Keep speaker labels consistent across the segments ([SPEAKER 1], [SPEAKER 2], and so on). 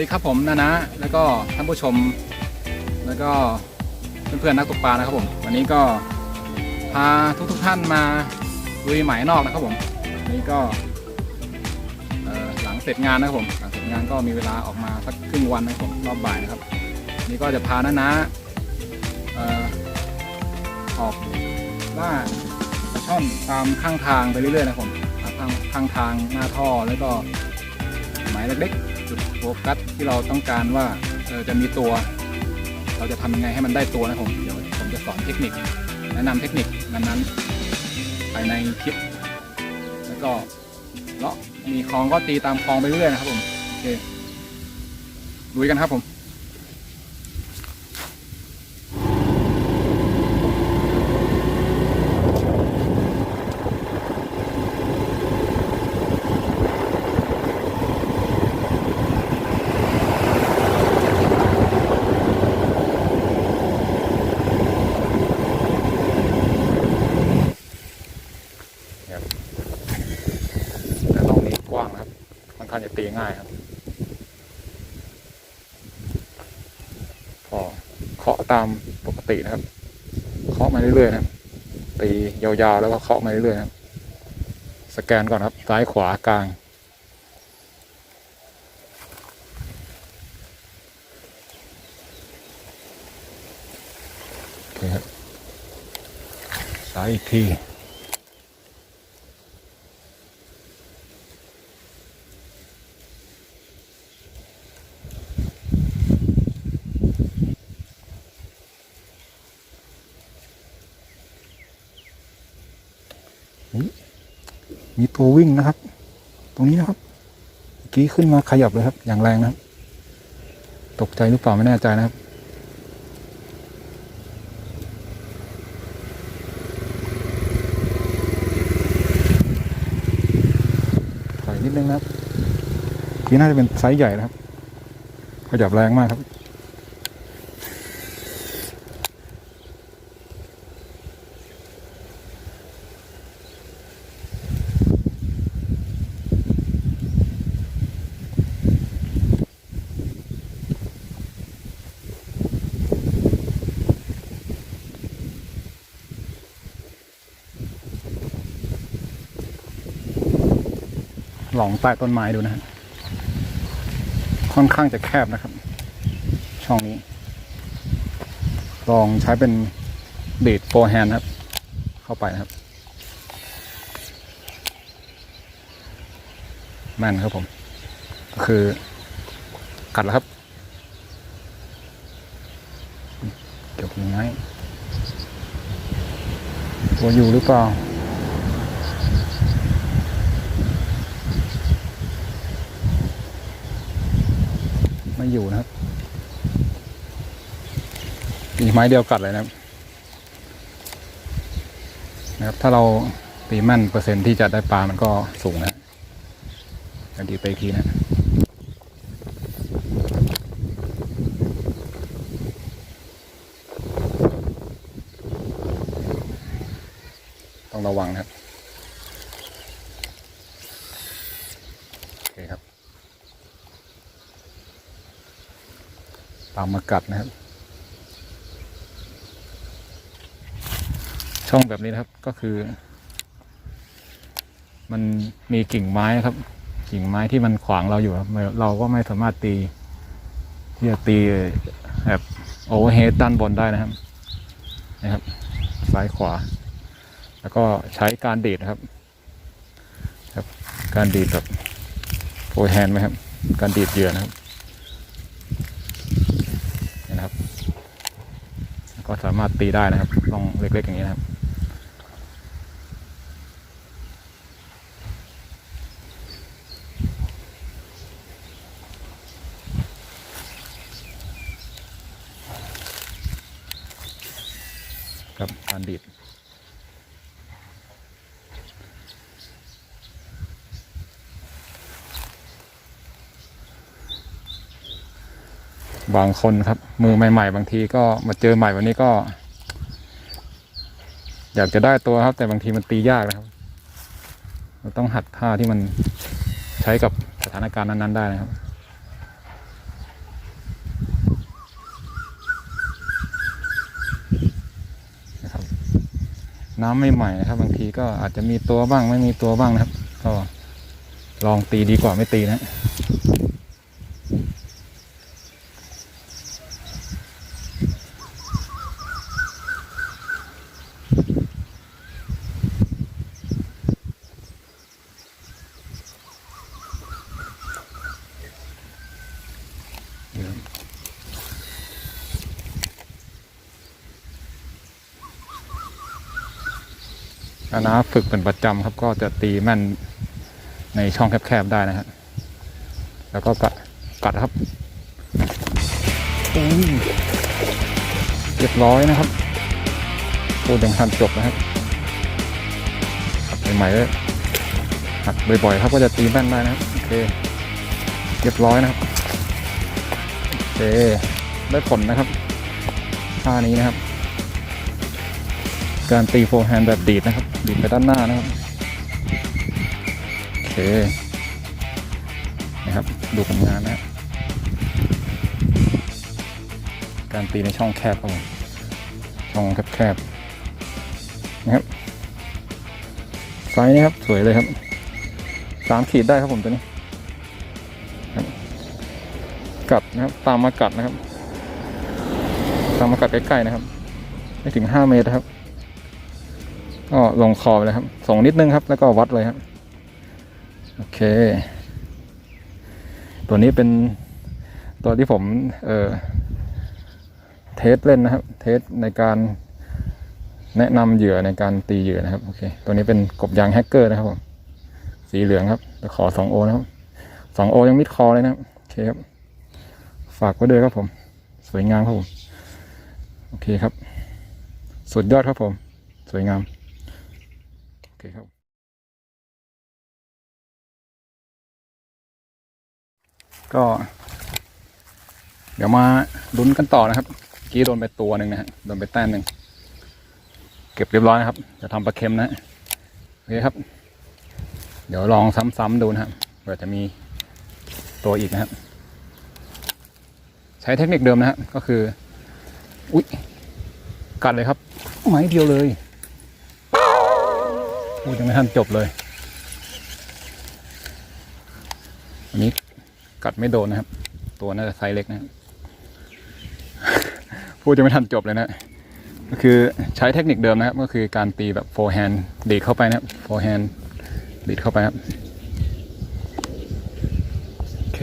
[SPEAKER 1] วัสดีครับผมนะนะแล้วก็ท่านผู้ชม แล้วก็เพื่อนๆนักตกปลานะครับผม วันนี้ก็พาทุกๆท่านมาลุยหมายนอกนะครับผมนนี้ก็หลังเสร็จงานนะครับผมหลังเสร็จงานก็มีเวลาออกมาสักครึ่งวันนะครับผมรอบบ่ายนะครับ นี้ก็จะพานะนะอออกล่าปลาช่อนตามข้างทางไปเรื่อยๆนะครับผมข้างข้างทางหน้าท่อแล้วก็หมายเล็กๆ จุดโฟกัสที่เราต้องการว่าจะมีตัว เราจะทำยังไงให้มันได้ตัวนะผมเดี๋ยวผมจะสอนเทคนิค แนะนำเทคนิคนั้นๆภายในคลิป แล้วก็เลาะมีคลองก็ตีตามคลองไปเรื่อยนะครับผมโอเคลุยกันครับผม แต่ลองนี้กว้างนะครับค่อนข้า ง่ายครับ พอเคาะตามปกตินะครับ เคาะมาเรื่อยๆนะครับ ตียาวๆแล้วก็เคาะมาเรื่อยๆนะครับ สแกนก่อนครับ ซ้ายขวากลางโอเคครับซ้ายอีกที ตัววิ่งนะครับ ตรงนี้นะครับเมื่อกี้ขึ้นมาขยับเลยครับ อย่างแรงนะครับ ตกใจหรือเปล่าไม่แน่ใจนะครับถอยนิดนึงนะครับเมื่อกี้น่าจะเป็นไซส์ใหญ่นะครับขยับแรงมากครับ ลองใต้ต้นไม้ดูนะฮะค่อนข้างจะแคบนะครับ ช่องนี้ ลองใช้เป็นเบดโฟร์แฮนด์ครับ เข้าไปนะครับแม่นครับผม ก็คือกัดแล้วครับ เกี่ยวกับไม้ตัวอยู่หรือเปล่า อยู่นะครับตีไม้เดียวกัดเลยนะครับนะครับ ถ้าเราตีแม่นเปอร์เซ็นต์ที่จะได้ปลามันก็สูงนะเดี๋ยวดีไปอีกทีนะต้องระวังนะครับ โอเคครับ ตามมากัดนะครับ ช่องแบบนี้นะครับก็คือ มันมีกิ่งไม้ครับ กิ่งไม้ที่มันขวางเราอยู่ครับเราก็ไม่สามารถตีที่จะตีแบบโอเวอร์เฮดด้านบนได้นะครับนะครับ ซ้ายขวา แล้วก็ใช้การดีดนะครับ ครับ การดีดแบบโฟร์แฮนด์ไหมครับ การดีดเหยื่อนะครับ นี่นะครับ ก็สามารถตีได้นะครับลองเล็กๆอย่างนี้นะครับครับ บางคนครับ มือใหม่ ๆ บางทีก็มาเจอใหม่วันนี้ก็ อยากจะได้ตัวครับ แต่บางทีมันตียากนะครับ เราต้องหัดท่าที่มันใช้กับสถานการณ์นั้น ๆ ได้นะครับน้ำใหม่ๆนะครับ บางทีก็อาจจะมีตัวบ้างไม่มีตัวบ้างนะครับ ก็ลองตีดีกว่าไม่ตีนะ ถ้าน้าฝึกเป็นประจำครับก็จะตีแม่นในช่องแคบๆได้นะครับแล้วก็กัดกัดครับเรียบร้อยนะครับพูดยังทันจบนะครับหัดใหม่ๆเลยหัดบ่อยๆครับก็จะตีแม่นได้นะครับโอเคเรียบร้อยนะครับโอเคได้ผลนะครับท่านี้นะครับ การตีโฟร์แฮนด์แบบดีดนะครับ ดีดไปด้านหน้านะครับ โอเค นะครับ ดูผลงานนะการตีในช่องแคบครับผมช่องแคบๆนะครับไซส์นี้ครับ สวยเลยครับสามขีดได้ครับผมตัวนี้กัดนะครับ ตามมากัดนะครับ ตามมากัดใกล้ๆนะครับ ไม่ถึงห้าเมตรครับ ก็ลงคอไปเลยครับ ส่งนิดนึงครับ แล้วก็วัดเลยครับ โอเค ตัวนี้เป็นตัวที่ผมเออเทสเล่นนะครับ เทสในการแนะนำเหยื่อในการตีเหยื่อนะครับ โอเค ตัวนี้เป็นกบยางแฮกเกอร์นะครับผม สีเหลืองครับตะขอสองโอนะครับสองโอยังมิดคอเลยนะครับ โอเคครับ ฝากไว้ด้วยครับผม สวยงามครับผม โอเคครับ สุดยอดครับผม สวยงาม เคครับ ก็ เดี๋ยวมาลุ้นกันต่อนะครับกี้โดนไปตัวหนึ่งนะฮะโดนไปแต้มหนึ่งเก็บเรียบร้อยนะครับ จะทำปลาเค็มนะฮะโอเคครับ เดี๋ยวลองซ้ำๆดูนะครับเผื่อจะมีตัวอีกนะครับ ใช้เทคนิคเดิมนะฮะก็คือ อุ๊ยกัดเลยครับไม้เดียวเลย พูดยังไม่ทันจบเลย อันนี้กัดไม่โดนนะครับ ตัวน่าจะไซส์เล็กนะครับพูดยังไม่ทันจบเลยนะ ก็คือใช้เทคนิคเดิมนะครับ ก็คือการตีแบบโฟร์แฮนด์ดีดเข้าไปนะครับโฟร์แฮนด์ดีดเข้าไปครับ โอเค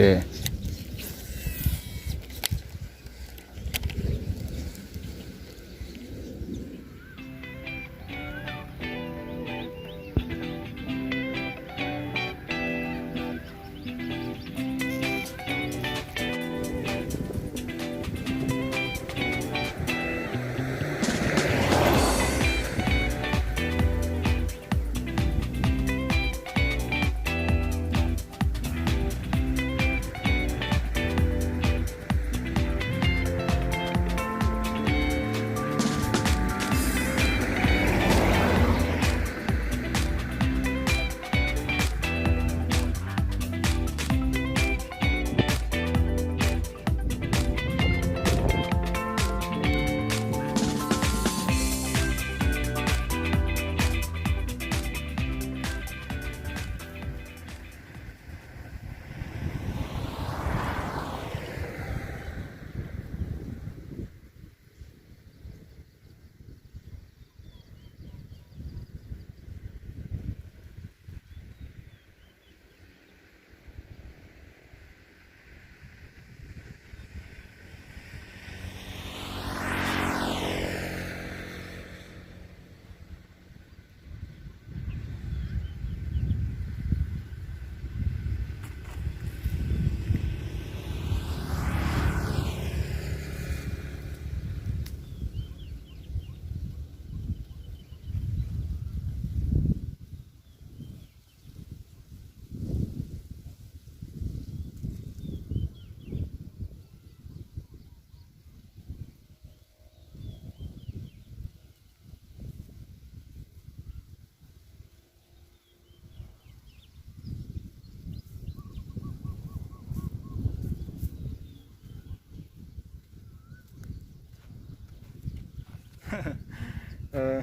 [SPEAKER 1] ออ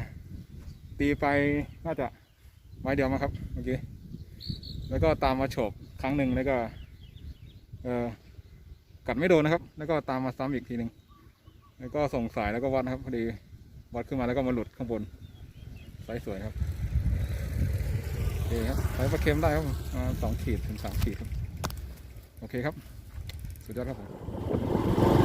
[SPEAKER 1] ตีไปน่าจะไม้เดียวมั้งครับเมื่อกี้แล้วก็ตามมาโฉบครั้งหนึ่งแล้วก็เออกัดไม่โดนนะครับ แล้วก็ตามมาซ้ำอีกทีหนึ่งแล้วก็ส่งสายแล้วก็วัดนะครับพอดีวัดขึ้นมาแล้วก็มาหลุดข้างบนไซส์สวยครับโอเคครับไซส์ปลาเค็มได้ครับสองขีดถึงสามขีดครับโอเคครับ สุดยอดครับผม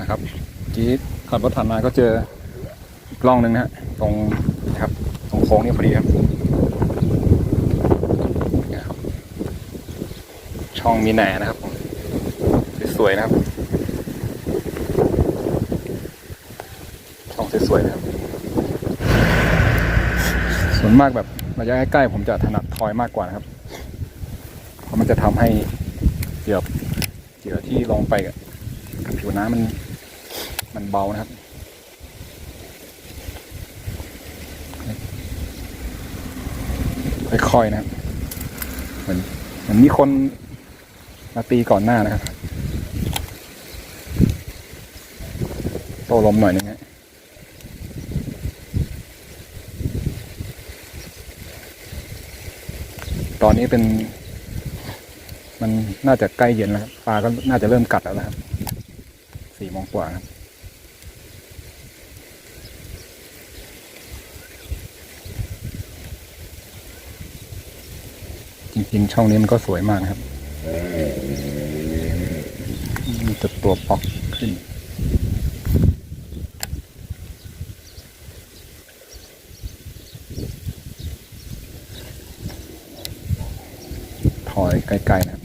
[SPEAKER 1] นะครับเมื่อกี้ ขับรถผ่านมาก็เจออีกกล้องหนึ่งนะฮะตรงครับ ตรงโค้งนี่พอดีครับ ช่องมีแหน่นะครับผมสวยๆนะครับ ช่องสวยๆนะครับ ส่วนมากแบบระยะใกล้ๆผมจะถนัดทอยมากกว่านะครับ เพราะมันจะทำให้เหยื่อเหยื่อที่ลงไปกับผิวน้ำมัน มันเบานะครับ ค่อยๆนะครับเหมือนเหมือนมีคนมาตีก่อนหน้านะครับ โตลมหน่อยนึงฮะตอนนี้เป็น มันน่าจะใกล้เย็นแล้วครับปลาก็น่าจะเริ่มกัดแล้วนะครับสี่โมงกว่าครับ จริงๆ ช่องนี้มันก็สวยมากนะครับมีแต่ตัวป๊อกขึ้น ถอยใกล้ๆนะครับ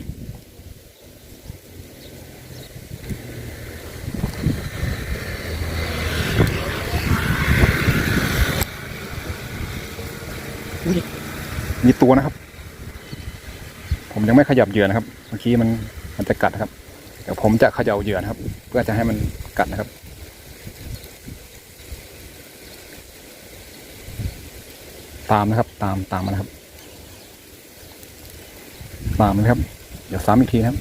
[SPEAKER 1] มีตัวนะครับผม ยังไม่ขยับเหยื่อนะครับ เมื่อกี้มันมันจะกัดนะครับ เดี๋ยวผมจะเขย่าเหยื่อนะครับ เพื่อจะให้มันกัดนะครับตามนะครับ ตามตามมานะครับ ตามนะครับ เดี๋ยวซ้ำอีกทีนะครับ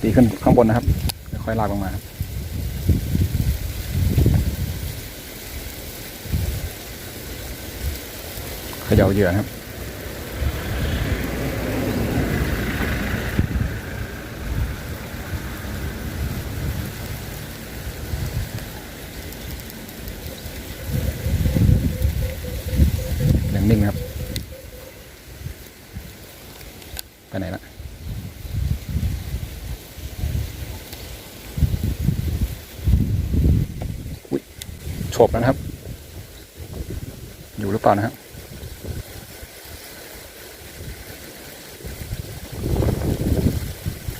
[SPEAKER 1] ตีขึ้นข้างบนนะครับ ค่อยๆลากลงมาครับขย่าเหยื่อนครับ นิ่งครับไปไหนละอุ๊ยโฉบแล้วนะครับ อยู่หรือเปล่านะครับ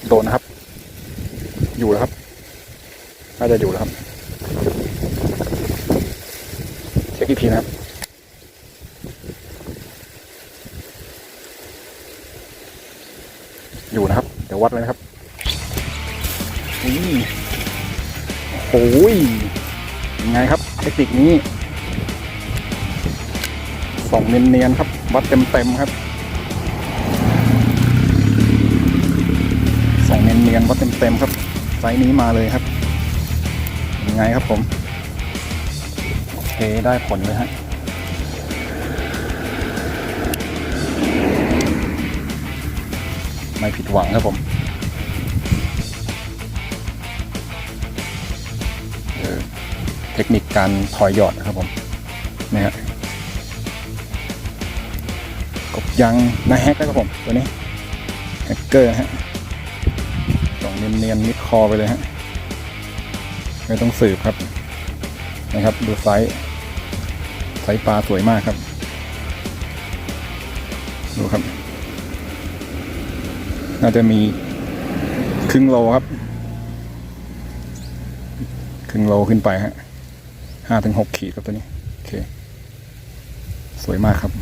[SPEAKER 1] โดนนะครับ อยู่แล้วครับ น่าจะอยู่แล้วครับ เช็คอีกทีนะครับ อยู่นะครับ เดี๋ย วัดเลยนะครับนี่โอ้ยยังไงครับเทคนิคนี้ส่องเนียนๆครับ วัดเต็มๆครับส่องเนียนๆวัดเต็มๆครับไซส์นี้มาเลยครับยังไงครับผมโอเคได้ผลเลยฮะไม่ผิดหวังครับผม คนิคการถอยหยอดนะครับผมนี่ฮะกบยังนาแฮกนะครับผมตัวนี้แฮกเกอร์ฮะลองเนียนๆมิดคอไปเลยฮะไม่ต้องสืบครับนะครับ ดูไซส์ไซส์ปลาสวยมากครับ ดูครับ น่าจะมีครึ่งโลครับ ครึ่งโลขึ้นไปฮะ ห้าถึงหกขีดครับตัวนี้ โอเค สวยมากครับ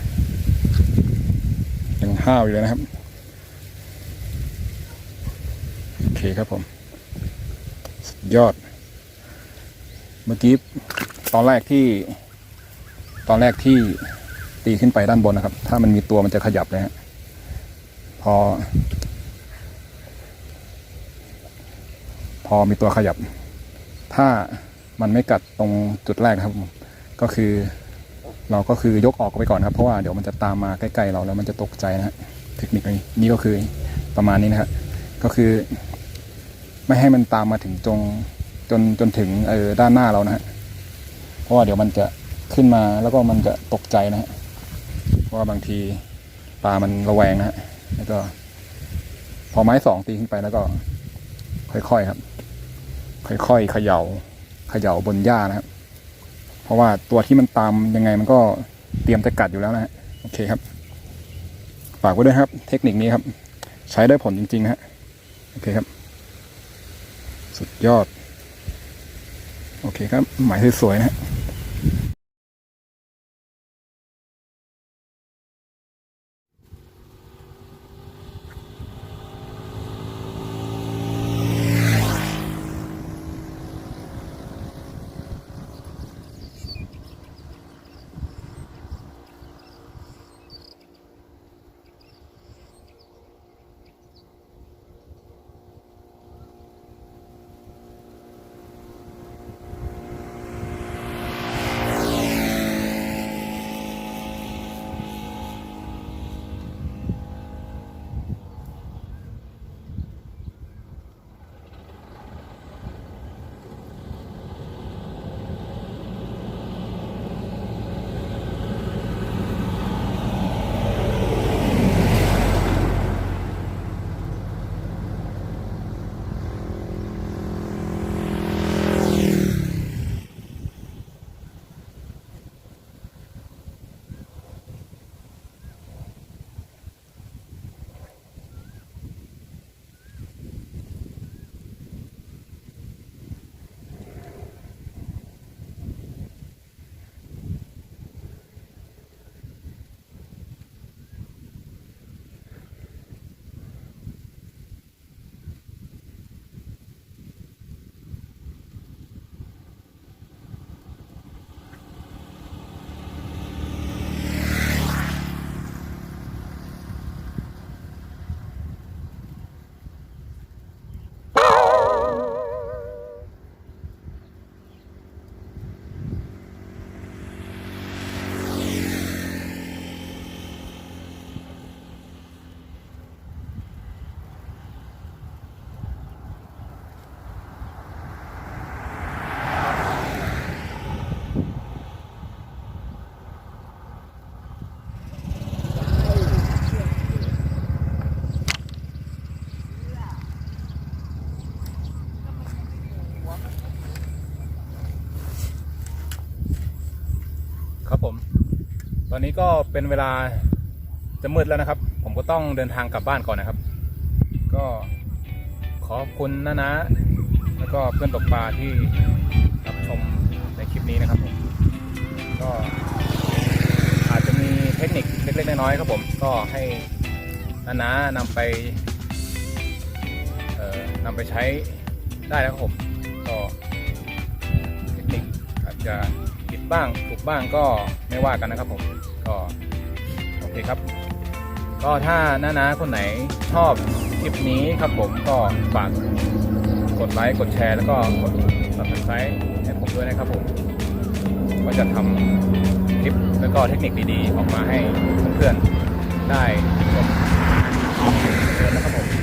[SPEAKER 1] ยังห้าวอยู่เลยนะครับ โอเคครับผม สุดยอด เมื่อกี้ตอนแรกที่ ตอนแรกที่ตีขึ้นไปด้านบนนะครับ ถ้ามันมีตัวมันจะขยับเลยฮะพอ พอมีตัวขยับ ถ้า มันไม่กัดตรงจุดแรกนะครับ ก็คือ เราก็คือยกออกไปก่อนครับ เพราะว่าเดี๋ยวมันจะตามมาใกล้ๆเราแล้วมันจะตกใจนะฮะเทคนิคนี้นี่ก็คือประมาณนี้นะครับก็คือ ไม่ให้มันตามมาถึงจงจนจนถึงเออด้านหน้าเรานะฮะเพราะว่าเดี๋ยวมันจะขึ้นมาแล้วก็มันจะตกใจนะฮะเพราะว่าบางทีปลามันระแวงนะฮะแล้วก็ พอไม้สองตีขึ้นไปแล้วก็ ค่อยๆครับ ค่อยๆเขย่า เขย่าบนหญ้านะครับ เพราะว่าตัวที่มันตามยังไงมันก็เตรียมจะกัดอยู่แล้วนะฮะโอเคครับ ฝากไว้ด้วยครับ เทคนิคนี้ครับ ใช้ได้ผลจริงๆนะฮะโอเคครับ สุดยอด โอเคครับ หมายสวยๆนะฮะ ครับผม ตอนนี้ก็เป็นเวลาจะมืดแล้วนะครับ ผมก็ต้องเดินทางกลับบ้านก่อนนะครับ ก็ขอบคุณนะนะ แล้วก็เพื่อนตกปลาที่รับชมในคลิปนี้นะครับผมก็อาจจะมีเทคนิคเล็กๆน้อยๆครับผมก็ให้นานะนำไปนำไปใช้ได้แล้วครับผมก็เทคนิคอาจจะ บ้างถูกบ้างก็ไม่ว่ากันนะครับผมก็โอเคครับ ก็ถ้าน้านาคนไหนชอบคลิปนี้ครับผมก็ฝากกดไลค์กดแชร์แล้วก็กด subscribe ให้ผมด้วยนะครับผมก็จะทำคลิปแล้วก็เทคนิคดีๆ ออกมาให้เพื่อนๆได้ชมเพื่อนนะครับผม